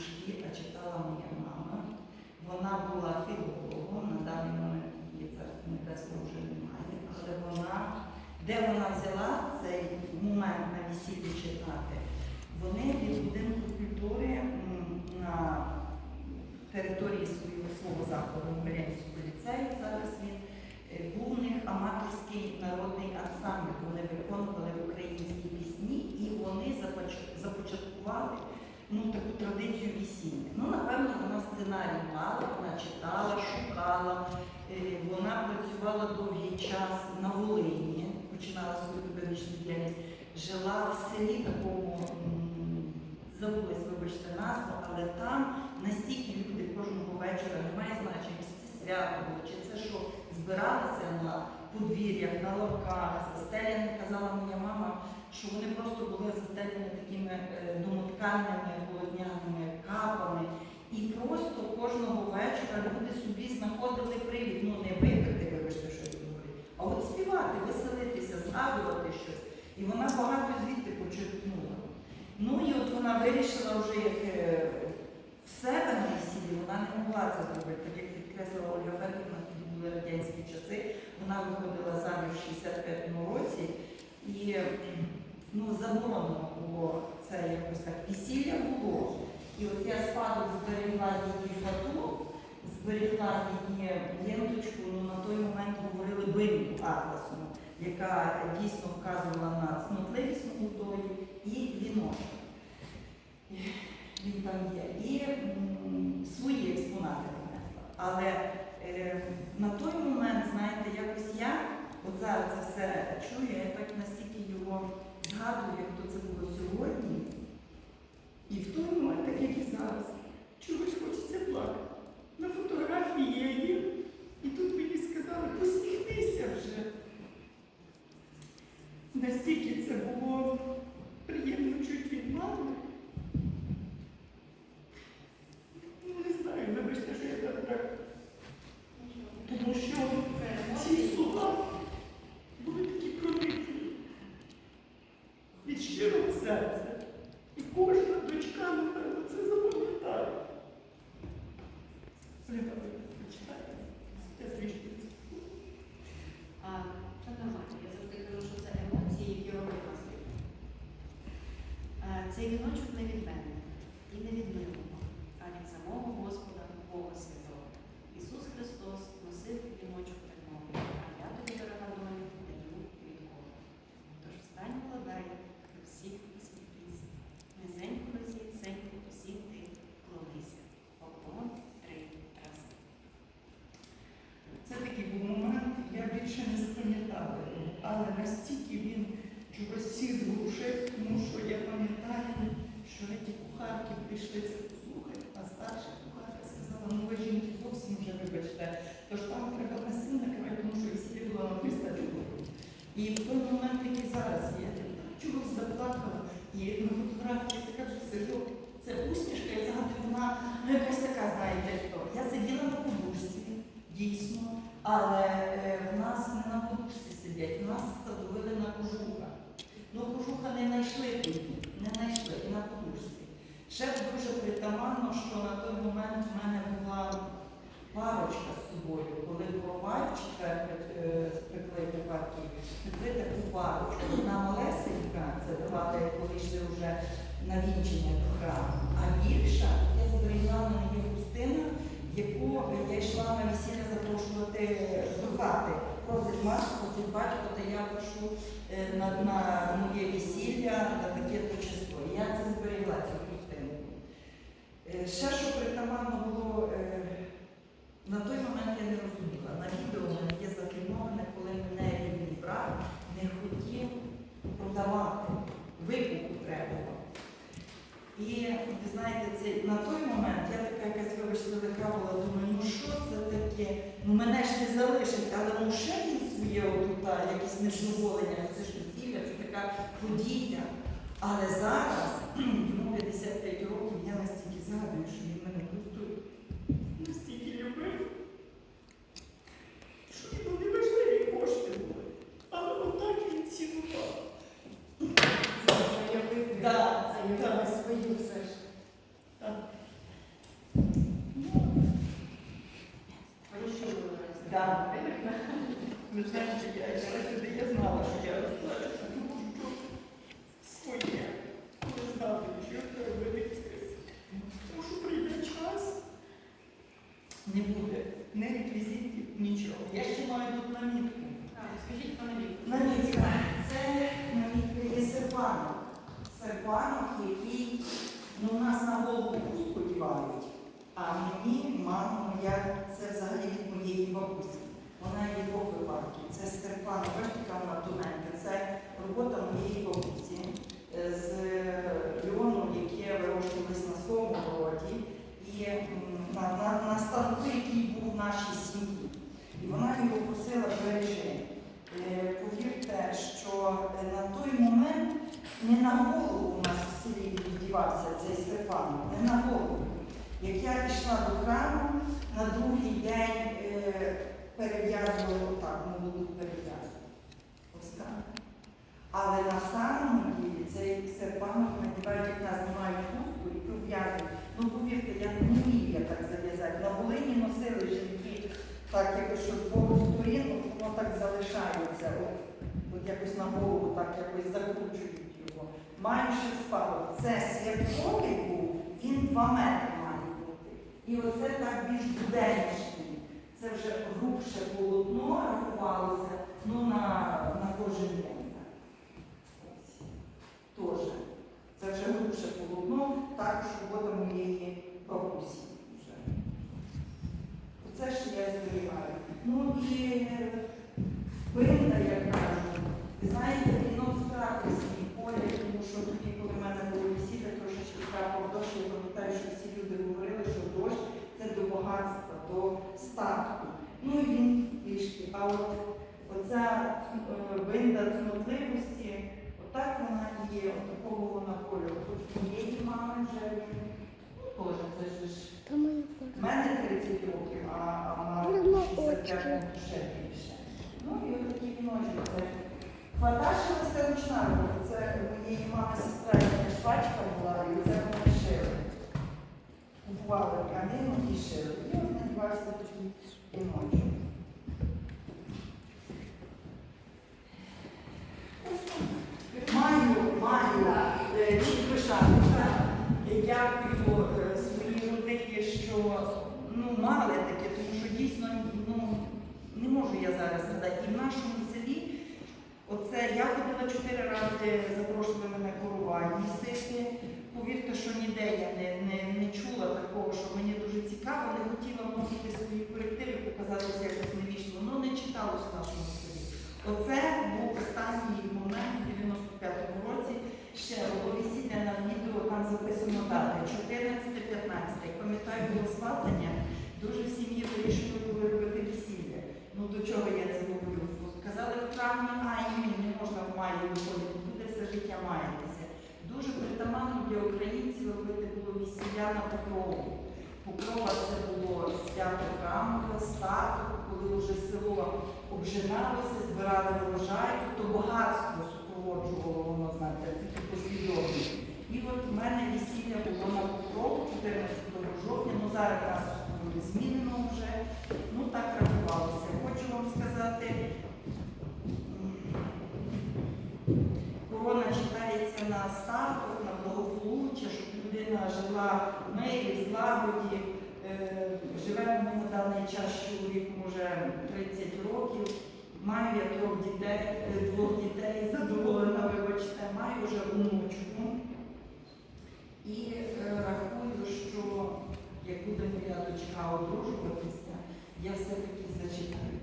кружки, а читала моя мама. Вона була філологом, на даний момент її царство небесне вже немає, але вона, де вона взяла цей момент на весіллі читати, вони від будинку культури на території свого, свого закладу Мирянського ліцею зараз він е, був у них аматорський народний ансамбль. Вони виконували українські пісні і вони започаткували ну, таку традицію весілля. Ну, напевно, вона сценарій мала, вона читала, шукала. Е, Вона працювала довгий час на Волині, починала свою педагогічну діяльність, жила в селі такому, забулась, вибачте, назву, але там настільки люди кожного вечора, немає значення, чи це свято було, чи це що збиралися на подвір'ях, на лавках, застеляні, казала моя мама, що вони просто були застелені такими е, домотканими полотняними капами. І просто кожного вечора люди собі знаходили привід, ну не випити, вибачте, що я говорю, а от співати, веселитися, згадувати щось. І вона багато звідти почерпнула. Ну і от вона вирішила вже як е, в себе на весіллі, вона не могла це зробити, так як підкреслила Ольга Федорівна, були радянські часи, вона виходила заміж в 65-му році і ну, заборонено було це якось так. Весілля було. І от я спадок зберегла її фату, зберегла її ленточку, ну на той момент говорили биньку атласну, яка дійсно вказувала на цнотливість молодої і вінок. Він там є. І м, свої експонати принесла. Але е, на той момент, знаєте, якось я от зараз це все чую, я так настільки його згадую, як то це було сьогодні. І в той момент, так як і зараз, чогось хочеться плакати. На фотографії я є, і тут мені сказали, посміхнися вже. Настільки це було приємно чуть від мами. Ну, не знаю, вибачте, що я так так. Тому що ці слова були такі проникливі від щирого серця. І кожна дочка, напевно, це запам'ятає. Це нормально. Я завжди кажу, що це емоції, які роблять нас. Е, Цей віночок не від мене і не від милого, а від самого Господа Бога Святого. Ісус Христос носив віночок перед мовою, а я тобі дорога долю даю від Бога. Тож встань владай, до всіх посміхнися. Низенько розінценько усім ти вклонися. Поклон три рази. Це такий був момент, я більше не запам'ятала його, але настільки він чогось всіх зрушив, тому що я пам'ятаю, що ті кухарки прийшли це послухати, а старша кухарка сказала, ну ви жінки зовсім вже вибачте, тож там треба насильно накривати, тому що весілля було на 300 чоловік. І в той момент, який зараз є, чогось заплакала, і на фотографії така вже сижу, це усмішка, я згадую, вона ну, якась така, знаєте, хто. Я сиділа на подушці, дійсно, але е, в нас не на подушці сидять, в нас садовили на кожуха. Ну, кожуха не знайшли тоді, не знайшли і на подушці. Ще дуже притаманно, що на той момент в мене була парочка з собою, коли Ковальчика прикли партії, прикли таку парочку. Вона малесенька, це давали, коли йшли вже на вінчення до храму. А більша я зберігла на її хустина, яку я йшла на весілля запрошувати до хати. Просить матку, просить батько, та я прошу е, на, на моє весілля на таке-то число. Я це зберігла цю хустинку. Е, Ще що притаманно було, е, на той момент я не розуміла. На відео мене є зафільмоване, коли мене рідний брат не хотів продавати, викупу треба. І ви знаєте, це, на той момент я така якась вибачте легка думаю, ну що це таке? Ну мене ж не залишить, але ну ще він своє отута, якісь незадоволення, це ж весілля, це така подія. Але зараз, йому 55 років, я настільки згадую, що він мене просто настільки любив, що йому не важливі кошти були. Але отак він цінував. Заявити, Да, заявити да. свою все ж. Так. Да. Ви знаєте, я йшла сюди, я знала, що я розплачу, тому що своє. Не знала, що це робити. Тому що прийде час, не буде ні реквізитів, нічого. Я ще маю тут намітку. Скажіть, пане Віктор. Намітка. Це намітка є серпанок. Серпанок, який ну, у нас на голову хустку дівають. А мені, мама моя, це взагалі від моєї бабусі. Вона є двох випадків. Це серпанок, бачите, вона тоненька. Це робота моєї бабусі е, з льону, яке вирощувалось на своєму городі. І на, на, на станку, який був в нашій сім'ї. І вона його просила бережи. Е, Повірте, що е, на той момент не на голову у нас в селі віддівався цей Степан, не на голову. Як я пішла до храму, на другий день е, перев'язувала так, молоду перев'язку. Ось так. Але на самому ділі цей серпанок надівають, як нас знімають хустку і пов'язують. Ну, повірте, я не вмію я так зав'язати. На Волині носили жінки так якось що з сторін, от воно так залишається. От, от якось на голову так якось закручують його. Маю ще спадок. Це святковий був, він два метри має бути. І оце так більш буденніший. Це вже грубше полотно рахувалося, ну на, на кожен день. Тоже. Це вже грубше полотно, також робота моєї бабусі. Вже. Це що я зберігаю. Ну і е, бинда, я кажу, знаєте, вінок втратив свій поля, тому що тоді, коли в мене було весілля, трошечки трапив дощ, я пам'ятаю, що всі люди говорили, що дощ це до багатства, до статку. Ну і він трішки. А от оця е, бинда цнотливості, отак вона є, от такого вона кольору. Тут моєї мами вже він теж, це ж в мене 30 років, а, а на 65 ще більше. Ну і от такі віночки. Це Фаташила це ручна робота. Це моєї мами сестра, яка швачка була, і це вони шили. Купували тканину і шили. І от надівався такий віночок. Мали таке, тому що дійсно ну, не можу я зараз згадати. І в нашому селі, оце я ходила чотири рази, запрошували мене корова місити. Повірте, що ніде я не, не, не чула такого, що мені дуже цікаво, не хотіла вносити свої корективи, показатися якось невічно, воно не читалось в нашому селі. Оце був останній момент у 95-му році. Ще було весілля на відео, там записано дати 14-15. Пам'ятаю, було сватання, дуже в сім'ї вирішили були робити весілля. Ну до чого я це говорю? Казали в травні, а ні, не можна в маї виходити, буде все життя маятися. Дуже притаманно для українців робити було весілля на покрову. Покрова це було свято храмове, статок, коли вже село обжиналося, збирали врожай, то багатство супроводжувало воно, знаєте, такі послідовні. І от в мене весілля було на покрову 14 жовтня, ну зараз нас змінено вже, ну так рахувалося. Хочу вам сказати, корона читається на статок, на благополуччя, щоб людина жила в мирі, в злагоді. Е, Живемо на даний час з чоловіком вже 30 років. Маю я трьох дітей, е, двох дітей, задоволена, вибачте, маю вже онучку. І е, рахую, що як буде моя дочка одружуватися, я все-таки зачитаю